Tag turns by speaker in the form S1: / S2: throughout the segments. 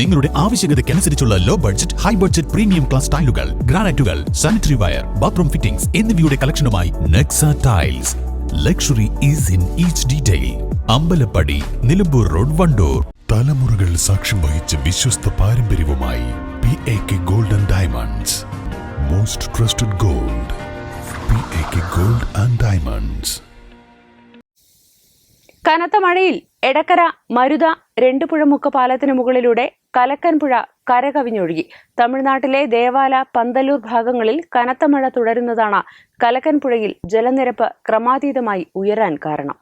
S1: നിങ്ങളുടെ ആവശ്യകതയ്ക്കനുസരിച്ചുള്ള low budget high budget premium class ടൈലുകൾ ഗ്രാനൈറ്റുകൾ സാനിറ്ററി വയർ ബാത്റൂം ഫിറ്റിംഗ്സ് എന്നിവയുടെ കളക്ഷനുമായി Nexa tiles luxury is in each detail Ambalappadi Nilambur road Wandoor.
S2: തലമുറകൾ സാക്ഷ്യം വഹിച്ച വിശ്വസ്ത പാരമ്പര്യവുമായി P A K golden diamonds most trusted gold P A K gold and diamonds
S3: കനത്ത മഴയിൽ എടക്കര മരുത രണ്ടുപുഴമുക്ക് പാലത്തിന് മുകളിലൂടെ കലക്കൻപുഴ കരകവിഞ്ഞൊഴുകി. തമിഴ്നാട്ടിലെ ദേവാല പന്തലൂർ ഭാഗങ്ങളിൽ കനത്ത മഴ തുടരുന്നതാണ് കലക്കൻപുഴയിൽ ജലനിരപ്പ് ക്രമാതീതമായി ഉയരാൻ കാരണം.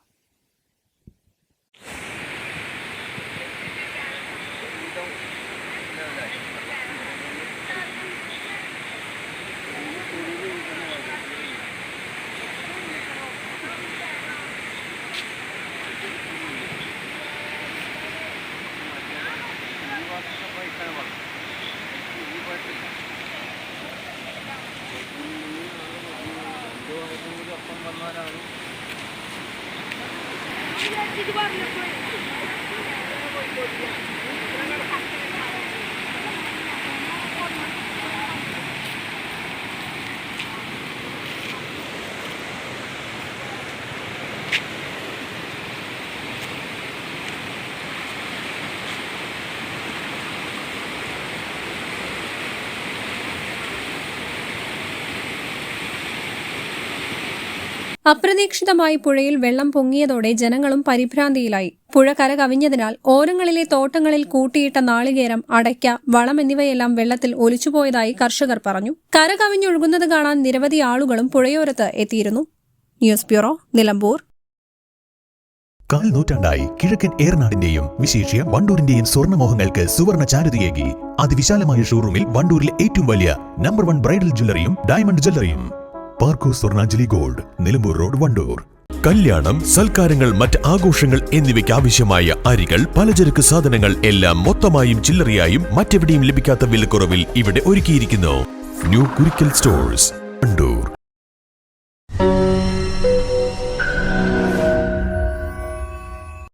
S4: અમારા അപ്രതീക്ഷിതമായി പുഴയിൽ വെള്ളം പൊങ്ങിയതോടെ ജനങ്ങളും പരിഭ്രാന്തിയിലായി. പുഴ കര കവിഞ്ഞതിനാൽ ഓരങ്ങളിലെ തോട്ടങ്ങളിൽ കൂട്ടിയിട്ട നാളികേരം അടയ്ക്ക വളം എന്നിവയെല്ലാം വെള്ളത്തിൽ ഒലിച്ചുപോയതായി കർഷകർ പറഞ്ഞു. കര കവിഞ്ഞൊഴുകുന്നത് കാണാൻ നിരവധി ആളുകളും പുഴയോരത്ത് എത്തിയിരുന്നു. News bureau Nilambur.
S1: കാൽ നൂറ്റാണ്ടായി കിഴക്കൻ ഏറനാടിന്റെയും വിശേഷ്യ വണ്ടൂരിന്റെയും സ്വർണമോഹങ്ങൾക്ക് സുവർണ ചാരുതയേകി. അതിവിശാലമായ ഷോറൂമിൽ വണ്ടൂരിലെ ഏറ്റവും വലിയ നമ്പർ വൺ ബ്രൈഡൽ ജ്വല്ലറിയും ഡയമണ്ട് ജ്വല്ലറിയും.
S2: പാർക്കോ സ്വർണാഞ്ജലി ഗോൾഡ് നിലമ്പൂർ റോഡ് വണ്ടൂർ.
S5: കല്യാണം സൽക്കാരങ്ങൾ മറ്റ് ആഘോഷങ്ങൾ എന്നിവയ്ക്ക് ആവശ്യമായ അരികൾ പലചരക്ക് സാധനങ്ങൾ എല്ലാം മൊത്തമായും ചില്ലറയായും മറ്റെവിടെയും ലഭിക്കാത്ത വിലക്കുറവിൽ ഇവിടെ ഒരുക്കിയിരിക്കുന്നു.
S2: New Kurikkal stores Wandoor.